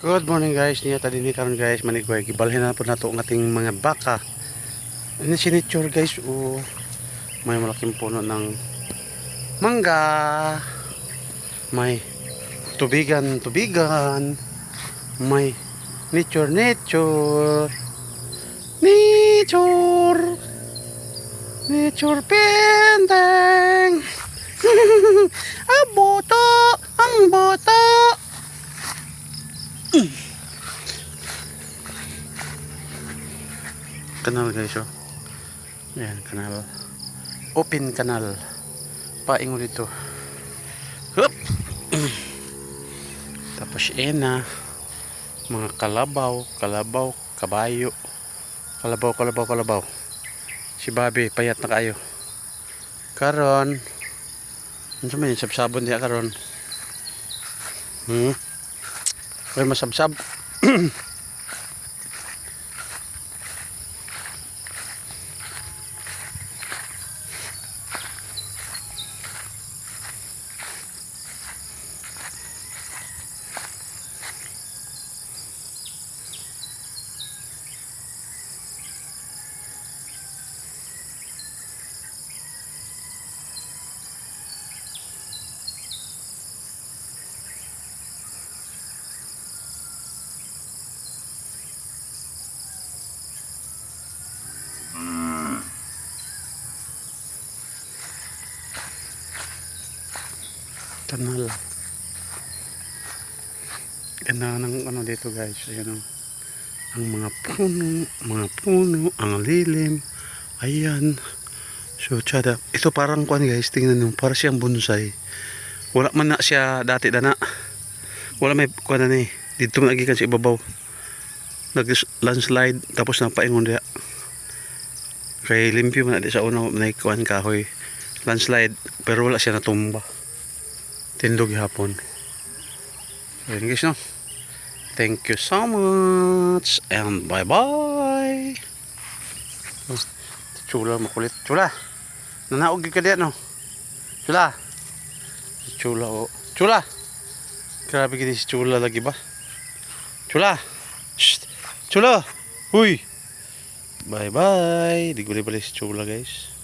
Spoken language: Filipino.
Good morning guys, niya tadi ni karon guys manigway gibalhin na po nato ang ating mga baka. Ini sinitsure guys, o may malaking puno ng mangga. May tubigan, tubigan. May nature, nature. Nature. Nature painting. Kanal guys oh. Yan kanal. Open kanal. Paingo dito Hup! tapos ena mga kalabaw kalabaw kabayo. Kalabaw kalabaw kalabaw. Si Bobby payat na kayo. Karon. Ano man yung sabsabon diya karon. Hmm Ay masabsab kanal ganda ng ano dito guys. Ayan o ang mga puno mga puno ang lilim. Ayan. So tsada. Ito parang kuan guys. Tingnan nyo. Para siyang bonsai. Wala man na siya dati dana. Wala may kuan na ni. Dito man agikan sa ibabaw. Nag landslide tapos napaingon dia. Kay limpyo man na sa una may kuan kahoy. Landslide pero wala siya natumba tindog hapon. So yun guys no. Thank you so much and bye bye. Oh, chula makulit. Chula. Nanaog ka diyan no. Chula. Chula oh. Chula. Grabe gini si Chula lagi ba? Chula. Shh. Chula. Huy. Bye bye. Di balik si Chula guys.